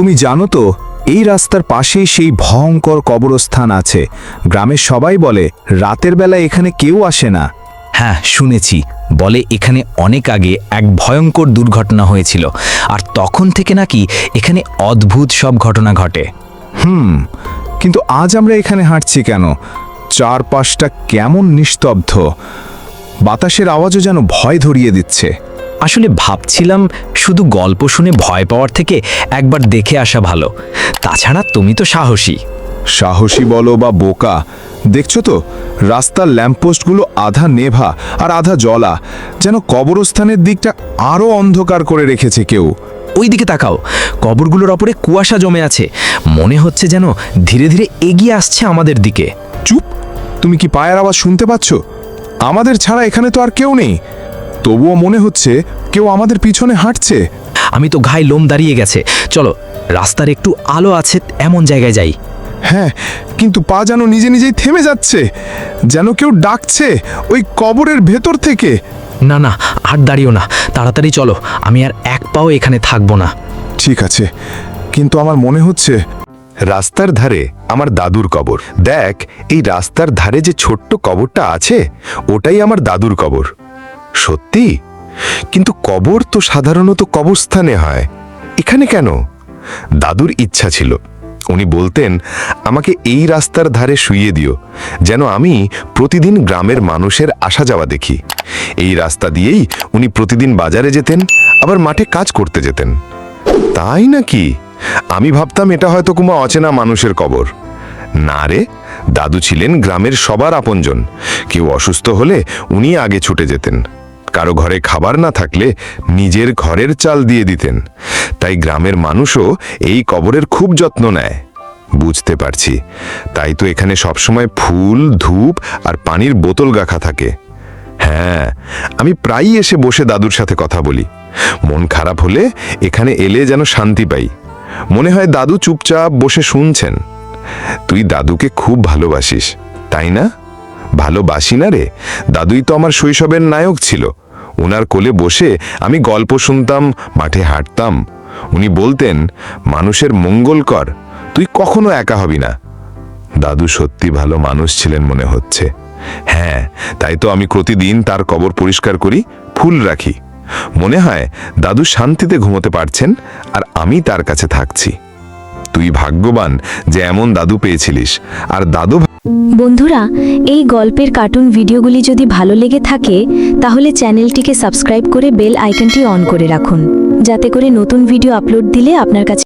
তুমি জানো তো, এই রাস্তার পাশেই সেই ভয়ঙ্কর কবরস্থান আছে। গ্রামের সবাই বলে, রাতের বেলা এখানে কেউ আসে না। হ্যাঁ শুনেছি। বলে, এখানে অনেক আগে এক ভয়ঙ্কর দুর্ঘটনা হয়েছিল। আর তখন থেকে নাকি এখানে অদ্ভুত সব ঘটনা ঘটে। হুম, কিন্তু আজ আমরা এখানে হাঁটছি কেন? চারপাশটা কেমন নিস্তব্ধ। বাতাসের আওয়াজও যেন ভয় ধরিয়ে দিচ্ছে। আসলে ভাবছিলাম শুধু গল্প শুনে ভয় পাওয়ার থেকে একবার দেখে আসা ভালো। তাছাড়া তুমি তো সাহসী। সাহসী বলো বা বোকা। দেখছ তো রাস্তার ল্যাম্পপোস্টগুলো আধা নেভা আর আধা জলা যেন কবরস্থানের দিকটা আরও অন্ধকার করে রেখেছে কেউ। ওই দিকে তাকাও কবরগুলোর ওপরে কুয়াশা জমে আছে। মনে হচ্ছে যেন ধীরে ধীরে এগিয়ে আসছে আমাদের দিকে। চুপ! তুমি কি পায়ের আওয়াজ শুনতে পাচ্ছ? আমাদের ছাড়া এখানে তো আর কেউ নেই। তবুও মনে হচ্ছে কেউ আমাদের পিছনে হাঁটছে। আমি তো ঘাই লোম দাঁড়িয়ে গেছে। চলো রাস্তার একটু আলো আছে এমন জায়গায় যাই। হ্যাঁ কিন্তু পা যেন নিজে নিজেই থেমে যাচ্ছে। যেন কেউ ডাকছে ওই কবরের ভেতর থেকে। না না আর দাঁড়িও না। তাড়াতাড়ি চলো আমি আর এক পাও এখানে থাকব না। ঠিক আছে কিন্তু আমার মনে হচ্ছে রাস্তার ধারে আমার দাদুর কবর। দেখ এই রাস্তার ধারে যে ছোট্ট কবরটা আছে ওটাই আমার দাদুর কবর। সত্যি? কিন্তু কবর তো সাধারণত কবরস্থানে হয়। এখানে কেন? দাদুর ইচ্ছা ছিল। উনি বলতেন, আমাকে এই রাস্তার ধারে শুইয়ে দিও, যেন আমি প্রতিদিন গ্রামের মানুষের আসা যাওয়া দেখি। এই রাস্তা দিয়েই উনি প্রতিদিন বাজারে যেতেন, আবার মাঠে কাজ করতে যেতেন। তাই নাকি? আমি ভাবতাম এটা হয়তো কুমা অচেনা মানুষের কবর। না রে, দাদু ছিলেন গ্রামের সবার আপনজন। কেউ অসুস্থ হলে উনি আগে ছুটে যেতেন। কারও ঘরে খাবার না থাকলে নিজের ঘরের চাল দিয়ে দিতেন। তাই গ্রামের মানুষও এই কবরের খুব যত্ন নেয়। বুঝতে পারছি। তাই তো এখানে সবসময় ফুল, ধূপ আর পানির বোতল গাখা থাকে। হ্যাঁ আমি প্রায়ই এসে বসে দাদুর সাথে কথা বলি। মন খারাপ হলে এখানে এলে যেন শান্তি পাই। মনে হয় দাদু চুপচাপ বসে শুনছেন। তুই দাদুকে খুব ভালোবাসিস, তাই না? ভালোবাসি না রে? দাদুই তো আমার শৈশবের নায়ক ছিল। ওনার কোলে বসে আমি গল্প শুনতাম, মাঠে হাঁটতাম। উনি বলতেন, মানুষের মঙ্গল কর, তুই কখনো একা হবি না। দাদু সত্যি ভালো মানুষ ছিলেন মনে হচ্ছে। হ্যাঁ তাই তো আমি প্রতিদিন তার কবর পরিষ্কার করি, ফুল রাখি। মনে হয় দাদু শান্তিতে ঘুমোতে পারছেন আর আমি তার কাছে থাকছি। তুই ভাগ্যবান যে এমন দাদু পেয়েছিলিস, আর দাদু বন্ধুরা, এই গল্পের কার্টুন ভিডিওগুলি যদি ভালো লেগে থাকে, তাহলে চ্যানেলটিকে সাবস্ক্রাইব করে বেল আইকনটি অন করে রাখুন, যাতে করে নতুন ভিডিও আপলোড দিলে আপনার কাছে